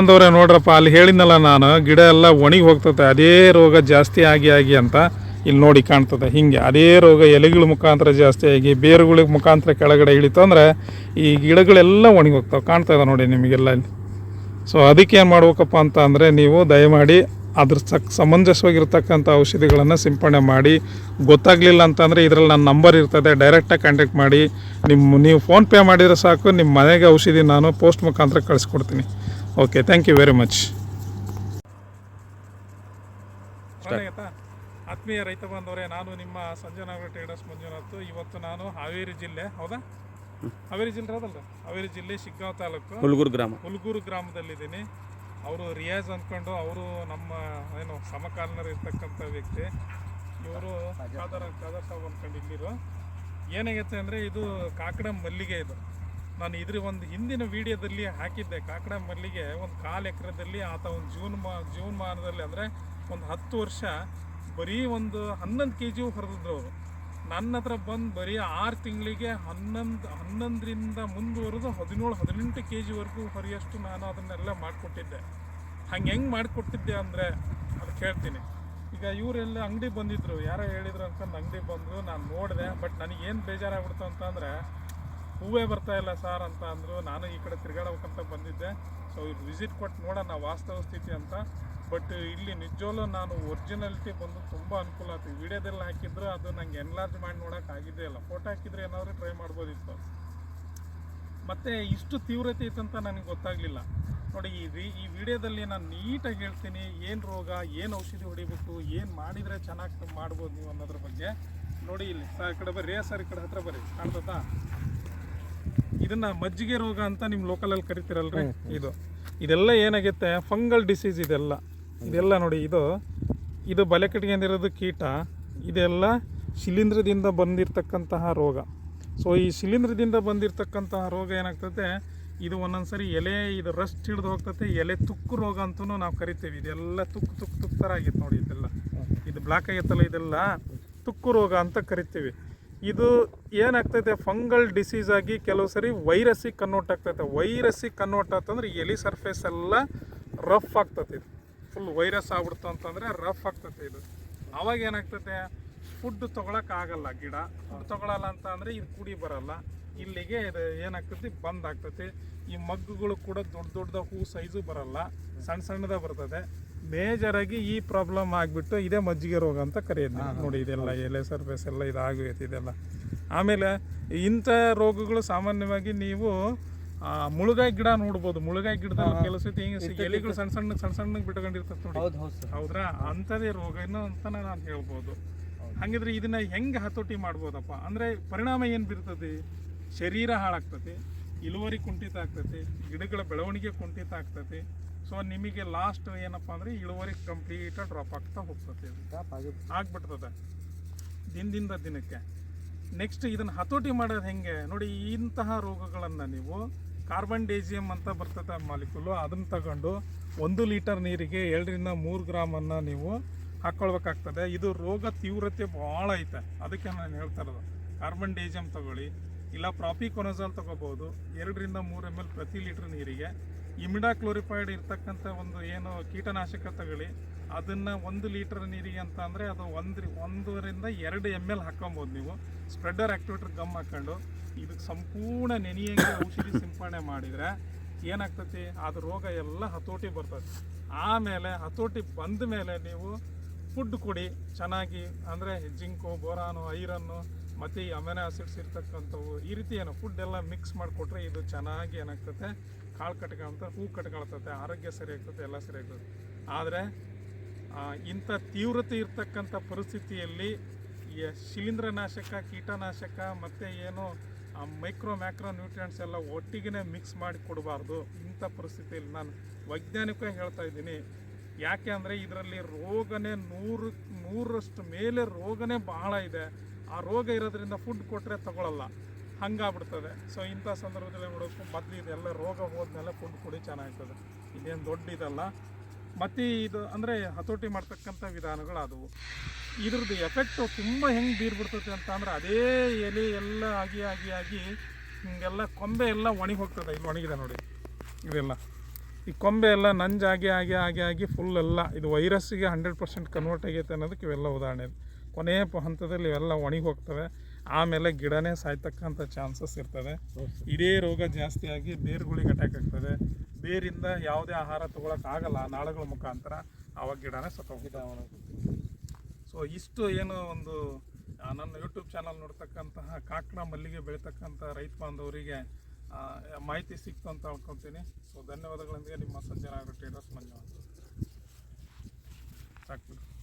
ಅಂದವ್ರೆ ನೋಡ್ರಪ್ಪ, ಅಲ್ಲಿ ಹೇಳಿದ್ನಲ್ಲ ನಾನು, ಗಿಡ ಎಲ್ಲ ಒಣಗಿ ಹೋಗ್ತದೆ ಅದೇ ರೋಗ ಜಾಸ್ತಿ ಆಗಿ ಆಗಿ ಅಂತ ಇಲ್ಲಿ ನೋಡಿ ಕಾಣ್ತದೆ ಹಿಂಗೆ. ಅದೇ ರೋಗ ಎಲೆಗಳ ಮುಖಾಂತರ ಜಾಸ್ತಿ ಆಗಿ ಬೇರುಗಳ ಮುಖಾಂತರ ಕೆಳಗಡೆ ಇಳಿತು ಅಂದರೆ ಈ ಗಿಡಗಳೆಲ್ಲ ಒಣಗಿ ಹೋಗ್ತಾವೆ. ಇದೆ ನೋಡಿ ನಿಮಗೆಲ್ಲ ಇಲ್ಲಿ. ಸೊ ಅದಕ್ಕೆ ಏನು ಮಾಡ್ಬೇಕಪ್ಪ ಅಂತ ಅಂದರೆ ನೀವು ದಯಮಾಡಿ ಅದ್ರ ಸಕ್, ಸಮಂಜಸವಾಗಿರ್ತಕ್ಕಂಥ ಔಷಧಿಗಳನ್ನು ಸಿಂಪಡಣೆ ಮಾಡಿ. ಗೊತ್ತಾಗಲಿಲ್ಲ ಅಂತಂದರೆ ಇದರಲ್ಲಿ ನನ್ನ ನಂಬರ್ ಇರ್ತದೆ ಡೈರೆಕ್ಟಾಗಿ ಕಾಂಟ್ಯಾಕ್ಟ್ ಮಾಡಿ. ನಿಮ್ಮ, ನೀವು ಫೋನ್ಪೇ ಮಾಡಿದರೆ ಸಾಕು, ನಿಮ್ಮ ಮನೆಗೆ ಔಷಧಿ ನಾನು ಪೋಸ್ಟ್ ಮುಖಾಂತರ ಕಳಿಸ್ಕೊಡ್ತೀನಿ. Okay thank you very much ಆತ್ಮೀಯ ರೈತ ಬಾಂಧವರೇ ನಾನು ನಿಮ್ಮ ಸಂಜಯನಗರ ಟ್ರೇಡರ್ಸ್ ಮಂಜುನಾಥ್. ಇವತ್ತು ನಾನು ಹಾವೇರಿ ಜಿಲ್ಲೆ ಹೌದಾ? ಹಾವೇರಿ ಜಿಲ್ಲೆ ಅದಲ್ಲ ಹಾವೇರಿ ಜಿಲ್ಲೆ ಶಿಗ್ಗಾಂವ್ ತಾಲೂಕು. ಹುಲ್ಗೂರು ಗ್ರಾಮ. ಹುಲ್ಗೂರು ಗ್ರಾಮದಲ್ಲಿದ್ದೀನಿ. ಅವರು ರಿಯಾಜ್ ಅಂದ್ಕೊಂಡು ಅವರು ನಮ್ಮ ಏನು ಸಮಕಾಲೀನರು ಇರ್ತಕ್ಕಂಥ ವ್ಯಕ್ತಿ. ಇವರು ಖಾದರ್ ಖಾದರ್ ಸಾಬ್ ಅಂದ್ಕೊಂಡು ಇಲ್ಲಿರು. ಏನಾಗೈತೆ ಅಂದರೆ ಇದು ಕಾಕಡ ಮಲ್ಲಿಗೆ ಇದು. ನಾನು ಇದ್ರ ಒಂದು ಹಿಂದಿನ ವಿಡಿಯೋದಲ್ಲಿ ಹಾಕಿದ್ದೆ ಕಾಕಡ ಮಲ್ಲಿಗೆ ಒಂದು ಕಾಲು ಎಕರೆದಲ್ಲಿ ಆತ ಒಂದು ಜೂನ್ ಮಾ ಜೂನ್ ಮಾನದಲ್ಲಿ ಅಂದರೆ ಒಂದು ಹತ್ತು ವರ್ಷ ಬರೀ ಒಂದು ಹನ್ನೊಂದು ಕೆ ಜಿ ಹೊರದಿದ್ರು ಅವರು. ನನ್ನ ಹತ್ರ ಬಂದು ಬರೀ ಆರು ತಿಂಗಳಿಗೆ ಹನ್ನೊಂದು, ಹನ್ನೊಂದರಿಂದ ಮುಂದುವರೆದು ಹದಿನೇಳು, ಹದಿನೆಂಟು ಕೆ ಜಿವರೆಗೂ ಹೊರೆಯಷ್ಟು ನಾನು ಅದನ್ನೆಲ್ಲ ಮಾಡಿಕೊಟ್ಟಿದ್ದೆ. ಹಂಗೆ ಹೆಂಗೆ ಮಾಡಿಕೊಟ್ಟಿದ್ದೆ ಅಂದರೆ ಅದು ಕೇಳ್ತೀನಿ. ಈಗ ಇವರೆಲ್ಲ ಅಂಗಡಿ ಬಂದಿದ್ದರು ಯಾರೋ ಹೇಳಿದ್ರು ಅಂತ ಅಂಗಡಿ ಬಂದರು ನಾನು ನೋಡಿದೆ, ಬಟ್ ನನಗೇನು ಬೇಜಾರಾಗ್ಬಿಡ್ತು ಅಂತಂದರೆ ಹೂವೇ ಬರ್ತಾ ಇಲ್ಲ ಸರ್ ಅಂತ ಅಂದರು. ನಾನು ಈ ಕಡೆ ತಿರ್ಗಾಡಬೇಕಂತ ಬಂದಿದ್ದೆ. ಸೊ ಇವ್ರು ವಿಸಿಟ್ ಕೊಟ್ಟು ನೋಡೋಣ ವಾಸ್ತವ ಸ್ಥಿತಿ ಅಂತ. ಬಟ್ ಇಲ್ಲಿ ನಿಜವಲ್ಲೂ ನಾನು ಒರಿಜಿನಾಲಿಟಿ ಬಂದು ತುಂಬ ಅನುಕೂಲ ಆಯ್ತು ವಿಡಿಯೋದಲ್ಲಿ ಹಾಕಿದ್ರು ಅದು ನಂಗೆ ಎನ್ಲಾರ್ಜ್ ಮಾಡಿ ನೋಡೋಕೆ ಆಗಿದ್ದೇ ಇಲ್ಲ. ಫೋಟೋ ಹಾಕಿದ್ರೆ ಏನಾದರೂ ಟ್ರೈ ಮಾಡ್ಬೋದಿತ್ತು. ಮತ್ತು ಇಷ್ಟು ತೀವ್ರತೆ ಇತ್ತಂತ ನನಗೆ ಗೊತ್ತಾಗಲಿಲ್ಲ. ನೋಡಿ, ಈ ಈ ವಿಡಿಯೋದಲ್ಲಿ ನಾನು ನೀಟಾಗಿ ಹೇಳ್ತೀನಿ. ಏನು ರೋಗ, ಏನು ಔಷಧಿ ಹೊಡಿಬೇಕು, ಏನು ಮಾಡಿದರೆ ಚೆನ್ನಾಗಿ ಮಾಡ್ಬೋದು ನೀವು ಅನ್ನೋದ್ರ ಬಗ್ಗೆ. ನೋಡಿ ಇಲ್ಲಿ, ಸರ್, ಈ ಕಡೆ ಬರ್ರಿ. ಸರ್, ಈ ಕಡೆ ಹತ್ರ ಬರ್ರಿ. ಕಾಣ್ತದಾ? ಇದನ್ನ ಮಜ್ಜಿಗೆ ರೋಗ ಅಂತ ನಿಮ್ಮ ಲೋಕಲಲ್ಲಿ ಕರಿತೀರಲ್ರಿ? ಇದು. ಇದೆಲ್ಲ ಏನಾಗುತ್ತೆ? ಫಂಗಲ್ ಡಿಸೀಸ್ ಇದೆಲ್ಲ. ಇದೆಲ್ಲ ನೋಡಿ ಇದು ಇದು ಬಲೆ ಕಟ್ಕೊಂಡಿರೋದು ಕೀಟ. ಇದೆಲ್ಲ ಶಿಲೀಂಧ್ರದಿಂದ ಬಂದಿರತಕ್ಕಂತಹ ರೋಗ. ಸೊ ಈ ಶಿಲೀಂಧ್ರದಿಂದ ಬಂದಿರತಕ್ಕಂತಹ ರೋಗ ಏನಾಗ್ತದೆ? ಇದು ಒಂದೊಂದ್ಸರಿ ಎಲೆ ಇದು ರಸ್ಟ್ ಹಿಡಿದು ಹೋಗ್ತದೆ. ಎಲೆ ತುಕ್ಕು ರೋಗ ಅಂತೂ ನಾವು ಕರಿತೀವಿ. ಇದೆಲ್ಲ ತುಕ್ಕು ತುಕ್ಕು ತುಕ್ಕು ಥರ ಆಗಿತ್ತು ನೋಡಿ ಇದೆಲ್ಲ. ಇದು ಬ್ಲ್ಯಾಕ್ ಆಗಿತ್ತಲ್ಲ ಇದೆಲ್ಲ ತುಕ್ಕು ರೋಗ ಅಂತ ಕರಿತೀವಿ. ಇದು ಏನಾಗ್ತೈತೆ, ಫಂಗಲ್ ಡಿಸೀಸ್ ಆಗಿ ಕೆಲವು ಸರಿ ವೈರಸ್ಸಿಗೆ ಕನ್ವರ್ಟ್ ಆಗ್ತೈತೆ. ವೈರಸ್ಸಿಗೆ ಕನ್ವರ್ಟ್ ಆಗ್ತಂದ್ರೆ ಎಲಿ ಸರ್ಫೇಸ್ ಎಲ್ಲ ರಫ್ ಆಗ್ತೈತೆ ಇದು. ಫುಲ್ ವೈರಸ್ ಆಗ್ಬಿಡ್ತು ಅಂತಂದರೆ ರಫ್ ಆಗ್ತೈತೆ ಇದು. ಅವಾಗ ಏನಾಗ್ತೈತೆ ಫುಡ್ ತೊಗೊಳಕ್ಕಾಗಲ್ಲ ಗಿಡ. ಫುಡ್ ತೊಗೊಳಲ್ಲ ಅಂತ ಅಂದರೆ ಇದು ಕುಡಿ ಬರಲ್ಲ. ಇಲ್ಲಿಗೆ ಇದು ಏನಾಗ್ತೈತಿ, ಬಂದ್ ಆಗ್ತೈತಿ. ಈ ಮಗ್ಗುಗಳು ಕೂಡ ದೊಡ್ಡ ದೊಡ್ಡದ ಹೂ ಸೈಜು ಬರಲ್ಲ. ಸಣ್ಣ ಸಣ್ಣದ ಬರ್ತದೆ. ಮೇಜರ್ ಆಗಿ ಈ ಪ್ರಾಬ್ಲಮ್ ಆಗಿಬಿಟ್ಟು ಇದೇ ಮಜ್ಜಿಗೆ ರೋಗ ಅಂತ ಕರೆಯೋದು. ನೋಡಿ ಇದೆಲ್ಲ ಎಲೆ ಸರ್ಫೇಸ್ ಎಲ್ಲ ಇದಾಗೈತೆ ಇದೆಲ್ಲ. ಆಮೇಲೆ ಇಂಥ ರೋಗಗಳು ಸಾಮಾನ್ಯವಾಗಿ ನೀವು ಮುಳುಗಾಯಿ ಗಿಡ ನೋಡ್ಬೋದು. ಮುಳುಗಾಯಿ ಗಿಡದ ಕೆಲವು ಸತಿ ಹಿಂಗೆ ಎಲೆಗಳು ಸಣ್ಣ ಸಣ್ಣ ಸಣ್ಣ ಸಣ್ಣ ಬಿಟ್ಕೊಂಡಿರ್ತದೆ ನೋಡಿ. ಹೌದ್ರಾ? ಅಂಥದೇ ಏನೋ ಅಂತ ನಾನು ಹೇಳ್ಬೋದು. ಹಾಗಿದ್ರೆ ಇದನ್ನ ಹೆಂಗೆ ಹತೋಟಿ ಮಾಡ್ಬೋದಪ್ಪ? ಅಂದರೆ ಪರಿಣಾಮ ಏನು ಬೀರ್ತದೆ? ಶರೀರ ಹಾಳಾಗ್ತದೆ ಇಳುವರಿ ಕುಂಠಿತ ಆಗ್ತೈತಿ ಗಿಡಗಳ ಬೆಳವಣಿಗೆ ಕುಂಠಿತ ಆಗ್ತೈತಿ ಸೊ ನಿಮಗೆ ಲಾಸ್ಟ್ ಏನಪ್ಪ ಅಂದ್ರೆ ಇಳುವರಿ ಕಂಪ್ಲೀಟಾಗಿ ಡ್ರಾಪ್ ಆಗ್ತಾ ಹೋಗ್ತದೆ ಆಗ್ಬಿಡ್ತದೆ. ದಿನದಿಂದ ದಿನಕ್ಕೆ. ನೆಕ್ಸ್ಟ್ ಇದನ್ನು ಹತೋಟಿ ಮಾಡೋದು ಹೆಂಗೆ? ನೋಡಿ ಇಂತಹ ರೋಗಗಳನ್ನು ನೀವು ಕಾರ್ಬನ್ ಡೇಜಿಯಮ್ ಅಂತ ಬರ್ತದೆ ಮಾಲಿಕ್ಯುಲು ಅದನ್ನು ತಗೊಂಡು ಒಂದು ಲೀಟರ್ ನೀರಿಗೆ ಎರಡರಿಂದ ಮೂರು ಗ್ರಾಮನ್ನು ನೀವು ಹಾಕ್ಕೊಳ್ಬೇಕಾಗ್ತದೆ ಇದು ರೋಗ ತೀವ್ರತೆ ಭಾಳ ಐತೆ. ಅದಕ್ಕೆ ನಾನು ಹೇಳ್ತಾ ಇರೋದು. ಕಾರ್ಬನ್ ಡೇಜಿಯಮ್ ತಗೊಳ್ಳಿ. ಇಲ್ಲ ಪ್ರಾಪಿಕೊನಜಾಲ್ ತಗೋಬೋದು. ಎರಡರಿಂದ ಮೂರು ಎಂ ಎಲ್ ಪ್ರತಿ ಲೀಟ್ರ್ ನೀರಿಗೆ. ಇಮಿಡಾ ಕ್ಲೋರಿಫೈಡ್ ಇರ್ತಕ್ಕಂಥ ಒಂದು ಏನು ಕೀಟನಾಶಕ ತಗೊಳ್ಳಿ, ಅದನ್ನು ಒಂದು ಲೀಟರ್ ನೀರಿಗೆ ಅಂತ ಅಂದರೆ ಅದು ಒಂದು ಒಂದರಿಂದ ಎರಡು ಎಂ ಎಲ್ ಹಾಕೊಬೋದು ನೀವು. ಸ್ಪ್ರೆಡರ್ ಆ್ಯಕ್ಟಿವೇಟರ್ ಗಮ್ ಹಾಕೊಂಡು ಇದಕ್ಕೆ ಸಂಪೂರ್ಣ ನೆನೆಯಂಗೆ ಔಷಧಿ ಸಿಂಪಡಣೆ ಮಾಡಿದರೆ ಏನಾಗ್ತತಿ? ಅದು ರೋಗ ಎಲ್ಲ ಹತೋಟಿ ಬರ್ತದೆ ಆಮೇಲೆ ಹತೋಟಿ ಬಂದ ಮೇಲೆ ನೀವು ಫುಡ್ ಕೊಡಿ, ಚೆನ್ನಾಗಿ, ಅಂದರೆ ಜಿಂಕು, ಬೋರಾನು, ಐರನ್ನು, ಮತ್ತು ಈ ಅಮೆನೋ ಆಸಿಡ್ಸ್ ಇರ್ತಕ್ಕಂಥವು, ಈ ರೀತಿ ಏನು ಫುಡ್ ಎಲ್ಲ ಮಿಕ್ಸ್ ಮಾಡಿಕೊಟ್ರೆ ಇದು ಚೆನ್ನಾಗಿ ಏನಾಗ್ತದೆ, ಕಾಳು ಕಟ್ಕೊಳ್ತ, ಹೂ ಕಟ್ಕೊಳ್ತದೆ, ಆರೋಗ್ಯ ಸರಿ ಆಗ್ತದೆ, ಎಲ್ಲ ಸರಿ ಆಗ್ತದೆ. ಆದರೆ ಇಂಥ ತೀವ್ರತೆ ಇರ್ತಕ್ಕಂಥ ಪರಿಸ್ಥಿತಿಯಲ್ಲಿ ಶಿಲೀಂಧ್ರನಾಶಕ, ಕೀಟನಾಶಕ, ಮತ್ತು ಏನು ಮೈಕ್ರೋ ಮ್ಯಾಕ್ರೋ ನ್ಯೂಟ್ರಿಯೆಂಟ್ಸ್ ಎಲ್ಲ ಒಟ್ಟಿಗೆ ಮಿಕ್ಸ್ ಮಾಡಿ ಕೊಡಬಾರ್ದು ಇಂಥ ಪರಿಸ್ಥಿತಿಯಲ್ಲಿ ನಾನು ವೈಜ್ಞಾನಿಕವಾಗಿ ಹೇಳ್ತಾ ಇದ್ದೀನಿ. ಯಾಕೆ ಅಂದರೆ ಇದರಲ್ಲಿ ರೋಗನೇ ನೂರು ನೂರಷ್ಟು ಮೇಲೆ ರೋಗನೇ ಬಹಳ ಇದೆ. ಆ ರೋಗ ಇರೋದ್ರಿಂದ ಫುಡ್ ಕೊಟ್ಟರೆ ತಗೊಳ್ಳಲ್ಲ ಹಂಗಾಗ್ಬಿಡ್ತದೆ. ಸೊ ಇಂಥ ಸಂದರ್ಭದಲ್ಲಿ ನೋಡೋಕ್ಕೆ ಮೊದಲು ಇದೆಲ್ಲ ರೋಗ ಹೋದ್ಮೇಲೆ ಫುಡ್ ಕೊಡಿ ಚೆನ್ನಾಗ್ತದೆ. ಇದೇನು ದೊಡ್ಡ ಇದಲ್ಲ. ಮತ್ತು ಇದು ಅಂದರೆ ಹತೋಟಿ ಮಾಡ್ತಕ್ಕಂಥ ವಿಧಾನಗಳು ಅದು ಇದ್ರದ್ದು ಎಫೆಕ್ಟು ತುಂಬ ಹೆಂಗೆ ಬೀರ್ಬಿಡ್ತದೆ ಅಂತ ಅಂದರೆ ಅದೇ ಎಲೆ ಎಲ್ಲ ಆಗಿ ಆಗಿ ಆಗಿ ಹಿಂಗೆಲ್ಲ ಕೊಂಬೆ ಎಲ್ಲ ಒಣಗಿ ಹೋಗ್ತದೆ. ಇಲ್ಲಿ ಒಣಗಿದೆ ನೋಡಿ. ಇದೆಲ್ಲ ಈ ಕೊಂಬೆ ಎಲ್ಲ ನಂಜಾಗಿ ಆಗಿ ಆಗಿ ಆಗಿ ಫುಲ್ ಎಲ್ಲ. ಇದು ವೈರಸ್ಸಿಗೆ ಹಂಡ್ರೆಡ್ ಪರ್ಸೆಂಟ್ ಕನ್ವರ್ಟ್ ಆಗೈತೆ ಅನ್ನೋದಕ್ಕೆ ಇವೆಲ್ಲ ಉದಾಹರಣೆ. ಕೊನೆಯ ಹಂತದಲ್ಲಿ ಇವೆಲ್ಲ ಒಣಗಿ ಹೋಗ್ತವೆ. ಆಮೇಲೆ ಗಿಡನೇ ಸಾಯ್ತಕ್ಕಂಥ ಚಾನ್ಸಸ್ ಇರ್ತದೆ. ಇದೇ ರೋಗ ಜಾಸ್ತಿಯಾಗಿ ಬೇರುಗಳಿಗೆ ಅಟ್ಯಾಕ್ ಆಗ್ತದೆ. ಬೇರಿಂದ ಯಾವುದೇ ಆಹಾರ ತೊಗೊಳಕ್ಕಾಗಲ್ಲ ನಾಳಗಳ ಮುಖಾಂತರ. ಆವಾಗ ಗಿಡನೇ ಸತ್ತೋಗಿದ್ದಾವೆ ಸೊ ಇಷ್ಟು ಏನು ಒಂದು ನನ್ನ ಯೂಟ್ಯೂಬ್ ಚಾನಲ್ ನೋಡ್ತಕ್ಕಂತಹ ಕಾಕಡ ಮಲ್ಲಿಗೆ ಬೆಳೀತಕ್ಕಂಥ ರೈತ ಬಾಂಧವರಿಗೆ ಮಾಹಿತಿ ಸಿಕ್ತು ಅಂತ ಅನ್ಕೊತೀನಿ. ಸೊ ಧನ್ಯವಾದಗಳೊಂದಿಗೆ ನಿಮ್ಮ ಸಂಜನಾ ಟ್ರೇಡರ್ಸ್ ಮಂಜು ಸಾಕು